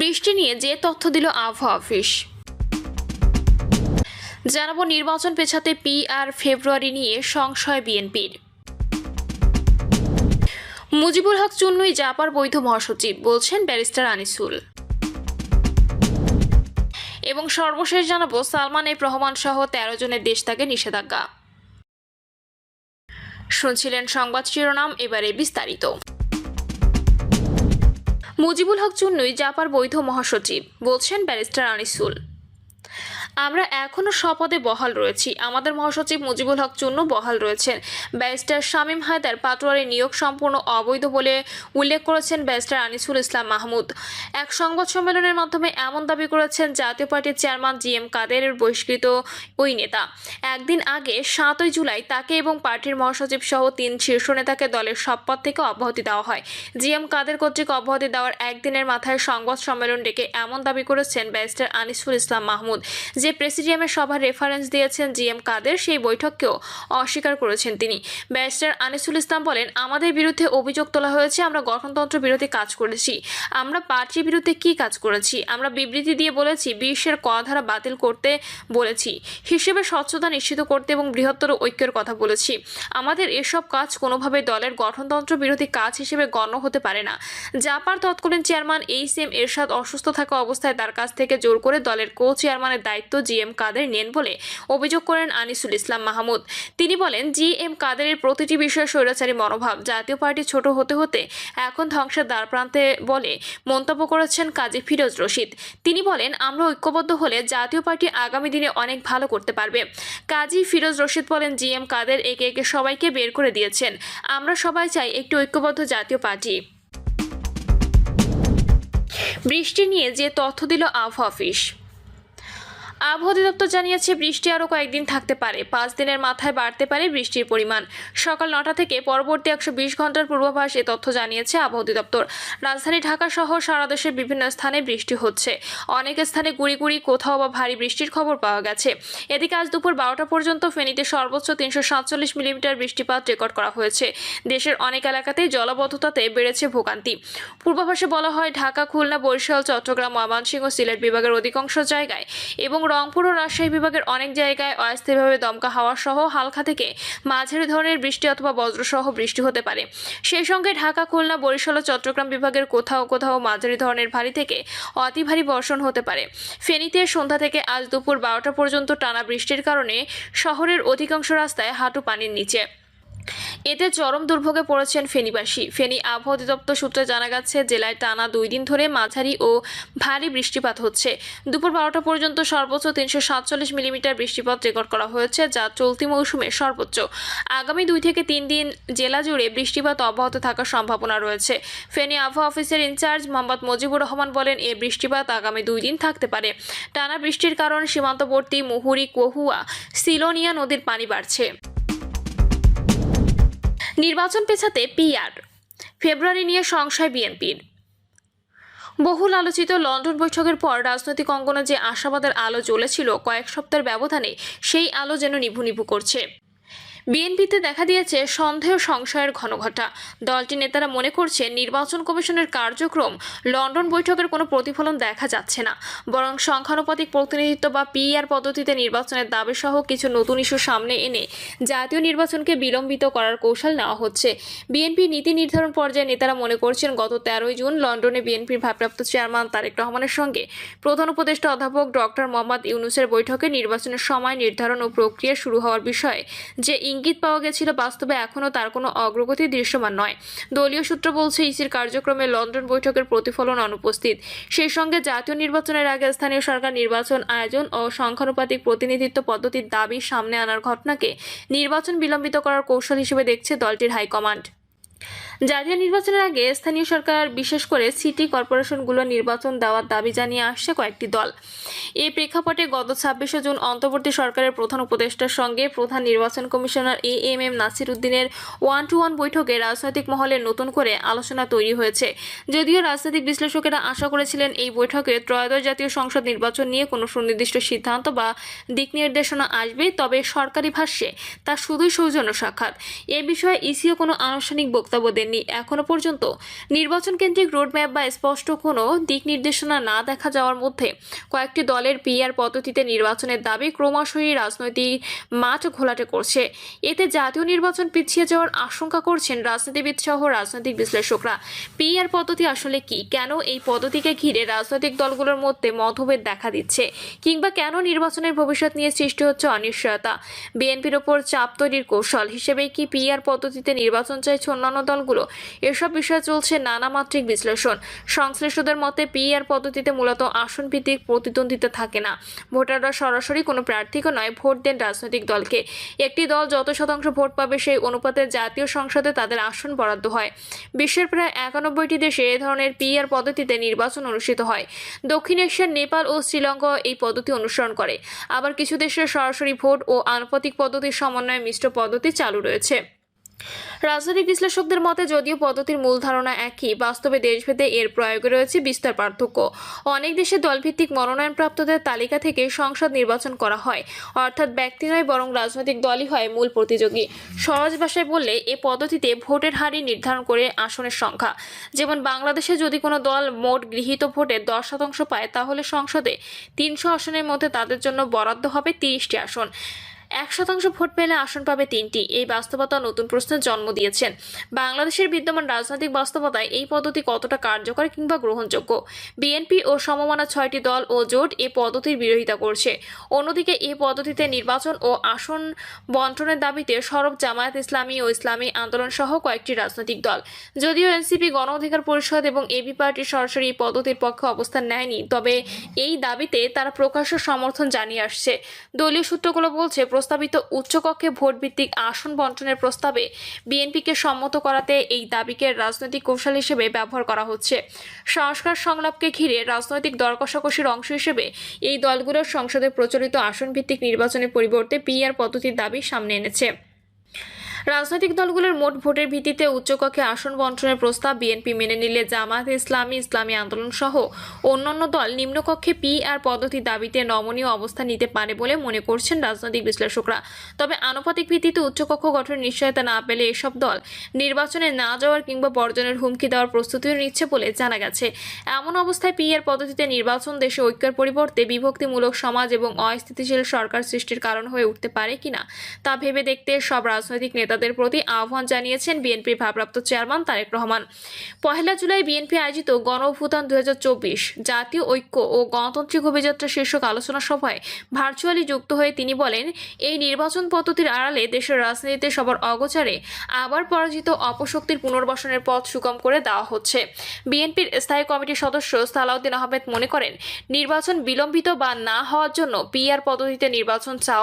বৃষ্টি নিয়ে যে তথ্য দিল আবহাওয়া অফিস। জানাব, নির্বাচন পেছাতে পি আর ফেব্রুয়ারি নিয়ে সংশয় বিএনপির। মুজিবুল হক চুন্নুই জাপার বৈধ মহাসচিব, বলছেন ব্যারিস্টার আনিসুল। এবং সর্বশেষ জানাব, সালমান এফ রহমান সহ তেরো জনের দেশ থেকে নিষেধাজ্ঞা। শুনছিলেন সংবাদ শিরোনাম, এবারে বিস্তারিত। মুজিবুল হক চুন্নুই জাপার বৈধ মহাসচিব বলছেন ব্যারিস্টার আনিসুল। আমরা এখনও স্বপদে বহাল রয়েছি। আমাদের মহাসচিব মুজিবুল হক চুন্নু বহাল রয়েছেন। ব্যারিস্টার শামীম হায়দার পাটোয়ারি নিয়োগ সম্পূর্ণ অবৈধ বলে উল্লেখ করেছেন ব্যারিস্টার আনিসুল ইসলাম মাহমুদ। এক সংবাদ সম্মেলনের মাধ্যমে এমন দাবি করেছেন জাতীয় পার্টির চেয়ারম্যান জি এম কাদেরের বহিষ্কৃত ওই নেতা। একদিন আগে সাতই জুলাই তাকে এবং পার্টির মহাসচিব সহ তিন শীর্ষ নেতাকে দলের সব পদ থেকে অব্যাহতি দেওয়া হয়। জি এম কাদের কর্তৃক অব্যাহতি দেওয়ার একদিনের মাথায় সংবাদ সম্মেলন ডেকে এমন দাবি করেছেন ব্যারিস্টার আনিসুল ইসলাম মাহমুদ। যে প্রেসিডিয়ামের সভার রেফারেন্স দিয়েছেন জি এম কাদের, সেই বৈঠককেও অস্বীকার করেছেন তিনি। ব্যারিস্টার আনিসুল ইসলাম বলেন, আমাদের বিরুদ্ধে অভিযোগ তোলা হয়েছে, আমরা গঠনতন্ত্র বিরোধী কাজ করেছি। আমরা পার্টির বিরুদ্ধে কি কাজ করেছি? আমরা বিবৃতি দিয়ে বলেছি, বিশ্বের ক ধারা বাতিল করতে বলেছি। হিসেবে স্বচ্ছতা নিশ্চিত করতে এবং বৃহত্তর ঐক্যের কথা বলেছি। আমাদের এসব কাজ কোনোভাবে দলের গঠনতন্ত্র বিরোধী কাজ হিসেবে গণ্য হতে পারে না। জাপার তৎকালীন চেয়ারম্যান এইচ এম এরশাদ অসুস্থ থাকা অবস্থায় তার কাছ থেকে জোর করে দলের কো চেয়ারম্যানের দায়িত্ব জি এম কাদের নেন বলে অভিযোগ করেন আনিসুল ইসলাম মাহমুদ। তিনি বলেন, জি এম কাদেরের প্রতিটি বিষয়ে স্বৈরাচারী মনোভাব, জাতীয় পার্টি ছোট হতে হতে এখন ধ্বংসের দ্বার প্রান্তে বলে মন্তব্য করেছেন কাজী ফিরোজ রশিদ। তিনি বলেন, আমরা ঐক্যবদ্ধ হলে জাতীয় পার্টি আগামী দিনে অনেক ভালো করতে পারবে। কাজী ফিরোজ রশিদ বলেন, জি এম কাদের একে একে সবাইকে বের করে দিয়েছেন। আমরা সবাই চাই একটি ঐক্যবদ্ধ জাতীয় পার্টি। বৃষ্টি নিয়ে যে তথ্য দিল আবহাওয়া অফিস। আবহাওয়া অধিদপ্তর জানিয়েছে, বৃষ্টি আরও কয়েকদিন থাকতে পারে। পাঁচ দিনের মাথায় বাড়তে পারে বৃষ্টির পরিমাণ। সকাল নটা থেকে পরবর্তী একশো বিশ ঘণ্টার পূর্বাভাস এ তথ্য জানিয়েছে আবহাওয়া অধিদপ্তর। রাজধানী ঢাকা সহ সারা দেশের বিভিন্ন স্থানে বৃষ্টি হচ্ছে। অনেক স্থানে গুড়ি গুড়ি, কোথাও বা ভারী বৃষ্টির খবর পাওয়া গেছে। এদিকে আজ দুপুর বারোটা পর্যন্ত ফেনীতে সর্বোচ্চ তিনশো সাতচল্লিশ মিলিমিটার বৃষ্টিপাত রেকর্ড করা হয়েছে। দেশের অনেক এলাকাতেই জলবদ্ধতাতে বেড়েছে ভোগান্তি। পূর্বাভাসে বলা হয়, ঢাকা, খুলনা, বরিশাল, চট্টগ্রাম, ময়মনসিংহ, সিলেট বিভাগের অধিকাংশ জায়গায় এবং রংপুর ও রাজশাহী বিভাগের অনেক জায়গায় অস্থায়ীভাবে দমকা হাওয়া সহ হালকা থেকে মাঝারি ধরনের বৃষ্টি অথবা বজ্রসহ বৃষ্টি হতে পারে। সেই সঙ্গে ঢাকা, খুলনা, বরিশাল ও চট্টগ্রাম বিভাগের কোথাও কোথাও মাঝারি ধরনের ভারী থেকে অতি ভারী বর্ষণ হতে পারে। ফেনীতে সন্ধ্যা থেকে আজ দুপুর বারোটা পর্যন্ত টানা বৃষ্টির কারণে শহরের অধিকাংশ রাস্তায় হাঁটু পানির নিচে। এতে চরম দুর্ভোগে পড়েছেন ফেনীবাসী। ফেনী আবহাওয়া অধিদপ্তর সূত্রে জানা গেছে, জেলায় টানা দুই দিন ধরে মাঝারি ও ভারী বৃষ্টিপাত হচ্ছে। দুপুর বারোটা পর্যন্ত সর্বোচ্চ তিনশো সাতচল্লিশ মিলিমিটার বৃষ্টিপাত রেকর্ড করা হয়েছে, যা চলতি মৌসুমে সর্বোচ্চ। আগামী দুই থেকে তিন দিন জেলা জুড়ে বৃষ্টিপাত অব্যাহত থাকার সম্ভাবনা রয়েছে। ফেনী আবহাওয়া অফিসের ইনচার্জ মোহাম্মদ মুজিবুর রহমান বলেন, এ বৃষ্টিপাত আগামী দুই দিন থাকতে পারে। টানা বৃষ্টির কারণ সীমান্তবর্তী মুহুরি, কহুয়া, সিলোনিয়া নদীর পানি বাড়ছে। নির্বাচন পেছাতে পিআর। ফেব্রুয়ারি নিয়ে সংশয় বিএনপির। বহুল আলোচিত লন্ডন বৈঠকের পর রাজনৈতিক অঙ্গনে যে আশাবাদের আলো জ্বলেছিল কয়েক সপ্তাহের ব্যবধানে, সেই আলো যেন নিভু নিভু করছে। বিএনপিতে দেখা দিয়েছে সন্দেহ সংশয়ের ঘনঘটা। দলটির নেতারা মনে করছে নির্বাচন কমিশনের কার্যক্রম, লন্ডন বৈঠকের কোনো প্রতিফলন দেখা যাচ্ছে না। বরং সংখ্যানুপাতিক প্রতিনিধিত্ব বা পিআর পদ্ধতিতে নির্বাচনের দাবি সহ কিছু নতুন ইস্যু সামনে এনে জাতীয় নির্বাচনকে বিলম্বিত করার কৌশল নেওয়া হচ্ছে। বিএনপি নীতি নির্ধারণ পর্যায়ে নেতারা মনে করছেন গত তেরোই জুন লন্ডনে বিএনপির ভারপ্রাপ্ত চেয়ারম্যান তারেক রহমানের সঙ্গে প্রধান উপদেষ্টা অধ্যাপক ডক্টর মোহাম্মদ ইউনুসের বৈঠকে নির্বাচনের সময় নির্ধারণ ও প্রক্রিয়া শুরু হওয়ার বিষয়ে যে ইঙ্গিত পাওয়া গেছিল বাস্তবে এখনও তার কোনো অগ্রগতি দৃশ্যমান নয়। দলীয় সূত্র বলছে, ইসির কার্যক্রমে লন্ডন বৈঠকের প্রতিফলন অনুপস্থিত। সেই সঙ্গে জাতীয় নির্বাচনের আগে স্থানীয় সরকার নির্বাচন আয়োজন ও সংখ্যানুপাতিক প্রতিনিধিত্ব পদ্ধতির দাবি সামনে আনার ঘটনাকে নির্বাচন বিলম্বিত করার কৌশল হিসেবে দেখছে দলটির হাইকমান্ড। জাতীয় নির্বাচনের আগে স্থানীয় সরকার বিশেষ করে সিটি কর্পোরেশনগুলো নির্বাচন দেওয়ার দাবি জানিয়ে আসছে কয়েকটি দল। এই প্রেক্ষাপটে গত ছাব্বিশে জুন অন্তর্বর্তী সরকারের প্রধান উপদেষ্টার সঙ্গে প্রধান নির্বাচন commissioner A M M Nasir উদ্দিনের ওয়ান টু ওয়ান বৈঠকে রাজনৈতিক মহলে নতুন করে আলোচনা তৈরি হয়েছে। যদিও রাজনৈতিক বিশ্লেষকেরা আশা করেছিলেন এই বৈঠকে ত্রয়োদশ জাতীয় সংসদ নির্বাচন নিয়ে কোনো সুনির্দিষ্ট সিদ্ধান্ত বা দিক নির্দেশনা আসবে, তবে সরকারি ভাষ্যে তা শুধুই সৌজন্য সাক্ষাৎ। এ বিষয়ে ইসিও কোনো আনুষ্ঠানিক বক্তব্য দেননি। করেনি এখনও পর্যন্ত। নির্বাচন কেন্দ্রিক রোডম্যাপ বা স্পষ্ট কোনো দিক নির্দেশনা না দেখা যাওয়ার মধ্যে কয়েকটি দলের পিআর পদ্ধতিতে নির্বাচনের দাবি ক্রমশই রাজনৈতিক মাঠ ঘোলাটে করছে। এতে জাতীয় নির্বাচন পিছিয়ে যাওয়ার আশঙ্কা করছেন রাজনীতিবিদ সহ রাজনৈতিক বিশ্লেষকরা। পিআর পদ্ধতি আসলে কি? কেন এই পদ্ধতিকে ঘিরে রাজনৈতিক দলগুলোর মধ্যে মতভেদ দেখা দিচ্ছে? কিংবা কেন নির্বাচনের ভবিষ্যৎ নিয়ে সৃষ্টি হচ্ছে অনিশ্চয়তা? বিএনপির ওপর চাপ তৈরির কৌশল হিসেবে কি পিআর পদ্ধতিতে নির্বাচন চাইছে অন্যান্য দলগুলো? এসব বিষয়ে চলছে নানা মাত্রিক বিশ্লেষণ। সংশ্লিষ্টদের মতে পিআর পদ্ধতিতে মূলত আসন ভিত্তিক প্রতিদ্বন্দ্বিতা থাকে না। ভোটাররা সরাসরি কোনো প্রার্থীকে নয়, ভোট দেন রাজনৈতিক দলকে। একটি দল যত শতাংশ ভোট পাবে সেই অনুপাতে জাতীয় সংসদে তাদের আসন বরাদ্দ হয়। বিশ্বের প্রায় একানব্বইটি দেশে এ ধরনের পিআর পদ্ধতিতে নির্বাচন অনুষ্ঠিত হয়। দক্ষিণ এশিয়ার নেপাল ও শ্রীলঙ্কা এই পদ্ধতি অনুসরণ করে। আবার কিছু দেশে সরাসরি ভোট ও আনুপাতিক পদ্ধতির সমন্বয়ে মিশ্র পদ্ধতি চালু রয়েছে। রাজনৈতিক বিশ্লেষকদের মতে, যদিও পদ্ধতির মূল ধারণা একই, বাস্তবে দেশভেদে এর প্রয়োগে রয়েছে বিস্তর পার্থক্য। অনেক দেশে দলভিত্তিক মনোনয়নপ্রাপ্তদের তালিকা থেকে সংসদ নির্বাচন করা হয়। অর্থাৎ ব্যক্তি নয়, বরং রাজনৈতিক দলই হয় মূল প্রতিযোগী। সহজ ভাষায় বললে, এ পদ্ধতিতে ভোটের হারই নির্ধারণ করে আসনের সংখ্যা। যেমন বাংলাদেশে যদি কোনো দল মোট গৃহীত ভোটে দশ শতাংশ পায়, তাহলে সংসদে তিনশো আসনের মধ্যে তাদের জন্য বরাদ্দ হবে তিরিশটি আসন। এক শতাংশ ভোট পেলে আসন পাবে তিনটি। এই বাস্তবতা নতুন প্রশ্নের জন্ম দিয়েছেন। বাংলাদেশের বিদ্যমান রাজনৈতিক বাস্তবতায় এই পদ্ধতি কতটা কার্যকর কিংবা গ্রহণযোগ্য? বিএনপি ও সমমানা ছয়টি দল ও জোট এই পদ্ধতির বিরোধিতা করছে। অন্যদিকে এই পদ্ধতিতে নির্বাচন ও আসন বন্টনের দাবিতে সরব জামায়াত ইসলামী ও ইসলামী আন্দোলন সহ কয়েকটি রাজনৈতিক দল। যদিও এনসিপি, গণ অধিকার পরিষদ এবং এবি পার্টি সরাসরি এই পদ্ধতির পক্ষে অবস্থান নেয়নি, তবে এই দাবিতে তারা প্রকাশ্য সমর্থন জানিয়ে আসছে। দলীয় সূত্রগুলো বলছে প্রস্তাবিত উচ্চকক্ষে ভোটভিত্তিক আসন বন্টনের প্রস্তাবে বিএনপিকে সম্মত করাতে এই দাবিকে রাজনৈতিক কৌশল হিসেবে ব্যবহার করা হচ্ছে। সংস্কার সংলাপকে ঘিরে রাজনৈতিক দর কষাকষির অংশ হিসেবে এই দলগুলোর সংসদে প্রচলিত আসন ভিত্তিক নির্বাচনের পরিবর্তে পিআর পদ্ধতির দাবি সামনে এনেছে। রাজনৈতিক দলগুলোর মোট ভোটের ভিত্তিতে উচ্চকক্ষে আসন বন্টনের প্রস্তাব বিএনপি মেনে নিলে জামায়াত ইসলামী ইসলামী আন্দোলন সহ অন্যান্য দল নিম্নকক্ষে পি আর পদ্ধতি দাবিতে নমনীয় অবস্থা নিতে পারে বলে মনে করছেন রাজনৈতিক বিশ্লেষকরা। তবে আনুপাতিক ভিত্তিতে উচ্চকক্ষ গঠনের নিশ্চয়তা না পেলে এসব দল নির্বাচনে না যাওয়ার কিংবা বর্জনের হুমকি দেওয়ার প্রস্তুতিও নিচ্ছে বলে জানা গেছে। এমন অবস্থায় পি এর পদ্ধতিতে নির্বাচন দেশে ঐক্যের পরিবর্তে বিভক্তিমূলক সমাজ এবং অস্থিতিশীল সরকার সৃষ্টির কারণ হয়ে উঠতে পারে কিনা তা ভেবে দেখতে সব রাজনৈতিক নেতাদের প্রতি আহ্বান জানিয়েছেন বিএনপির ভারপ্রাপ্ত চেয়ারম্যান তারেক রহমান। পহেলা জুলাই বিএনপি আয়োজিত গণ অভ্যুত্থান জাতীয় ঐক্য ও গণতান্ত্রিক অভিযাত্রা শীর্ষক আলোচনা সভায় ভার্চুয়ালি যুক্ত হয়ে তিনি বলেন, এই নির্বাচন পদ্ধতির আড়ালে দেশের রাজনীতিতে সবার অগোচারে আবার পরাজিত অপশক্তির পুনর্বাসনের পথ সুগম করে দেওয়া হচ্ছে। বিএনপির স্থায়ী কমিটির সদস্য সালাউদ্দিন আহমেদ মনে করেন, নির্বাচন বিলম্বিত বা না হওয়ার জন্য পিআর পদ্ধতিতে নির্বাচন চাওয়া